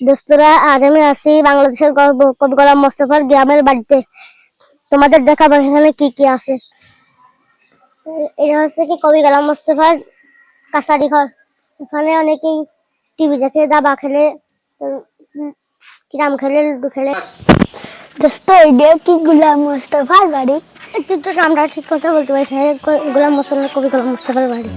দোস্তরা আজ আমি আছি বাংলাদেশের গর্ব- কবি গোলাম মোস্তফার গ্রামের বাড়িতে। তোমাদের দেখাবো এখানে কি কি আছে। এটা হচ্ছে কি কবি গোলাম মোস্তফার কাছারি ঘর। এখানে অনেকেই টিভি দেখে দাবা খেলে কিরাম খেলে লুডু খেলে। দোস্ত এটা কি গুলাম মোস্তফার বাড়ি? একটু একটু নামটা ঠিক কথা বলতে। গ- গোলাম মোস্তফা কবি গোলাম মোস্তফার বাড়ি।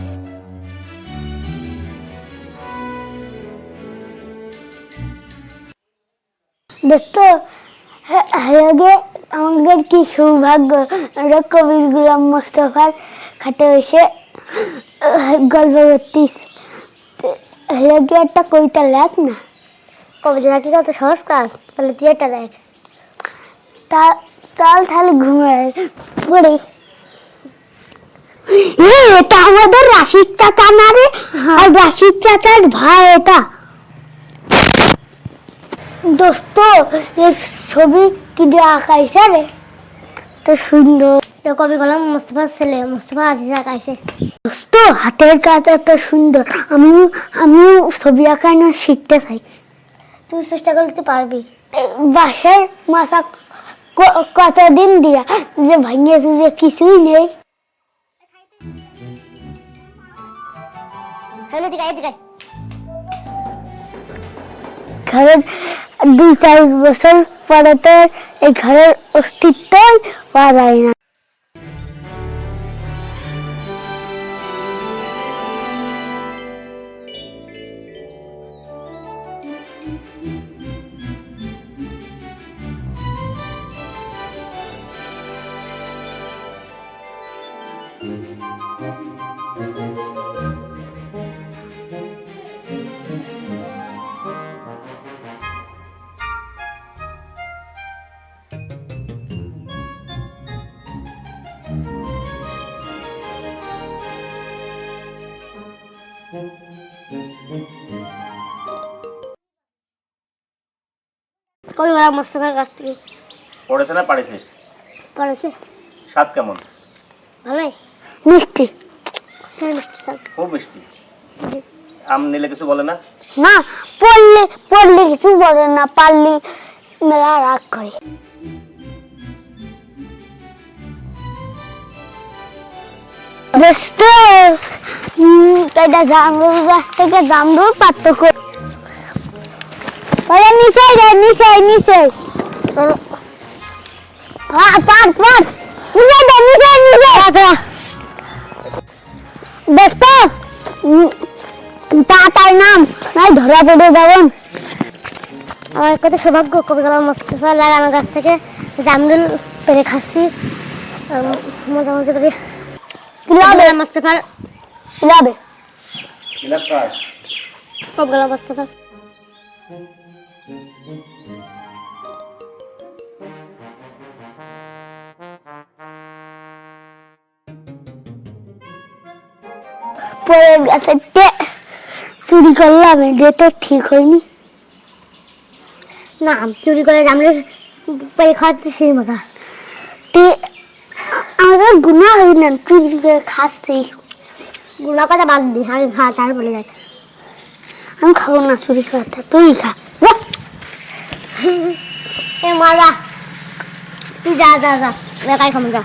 দোস্ত হে- হেগে আমাদের কি সৌভাগ্য? আমরা কবির গুলাম মোস্তফার খাটে বসে গল্প করতিস। হেগে একটা কবিতা লেখ না। কবিতা কি কত সহজ কাজ তাহলে তুই এটা দেখ তা চল তাহলে ঘুমাই পড়ি। এটা আমাদের রাশিদ চাচা না রে? আর রাশিদ চাচার ভাই এটা। দোস্ত, এই ছবি কি আঁকাইছে রে? তো সুন্দর। এটা কবি মোস্তফার ছেলে, মোস্তফা আজিজ আঁকাইছে দোস্ত, হাতের কাজ এত সুন্দর। আমিও আমিও ছবি শিখতে চাই। তুই চেষ্টা করলে তুই পারবি মাসা কতদিন দিয়া যে ভাঙিয়ে চুরিয়ে কিছুই নেই। ঘরের দুই চার বছর পরে তো এই ঘরের অস্তিত্বই পাওয়া যায় না কবি গোলাম মোস্তফার কাছ থেকে পড়েছে না পারিছিস পড়েছে। স্বাদ কেমন? ভালোই। মিষ্টি। হ্যাঁ মিষ্টি খুব মিষ্টি। আম নিলে কিছু বলে না? না পড়লে পড়লে কিছু বলে না পারলে মেলা রাগ করে। দোস্ত এটা জামরুল গাছ থেকে জামরুল পার্থক্য ওরে নিচে রে নিচে নিচে। পার পার পার নিচে দে নিচে নিচে। দোস্ত তাড়াতাড়ি নাম। নাই ধরা পড়ে যাবেন আমার কত সৌভাগ্য কবি গোলাম মোস্তফা লাগানো গাছ থেকে। জামরুল পেরে খাচ্ছি। মজা মজা করে। মোস্তফার চুরি করলাম এটা তো ঠিক হয়নি। না চুরি করে জামরুল পেরে খাওয়াতে সেই মজা। তে, আমাদের গুণা হয় না চুরি করে খাচ্ছি। গুলা কথা বাদ দি আমি খা, তার বলে যাই আমি খাব না, চুরি করাটা তুই খা। এ মজা তুই যা যা যা, বেকার খাব, যা।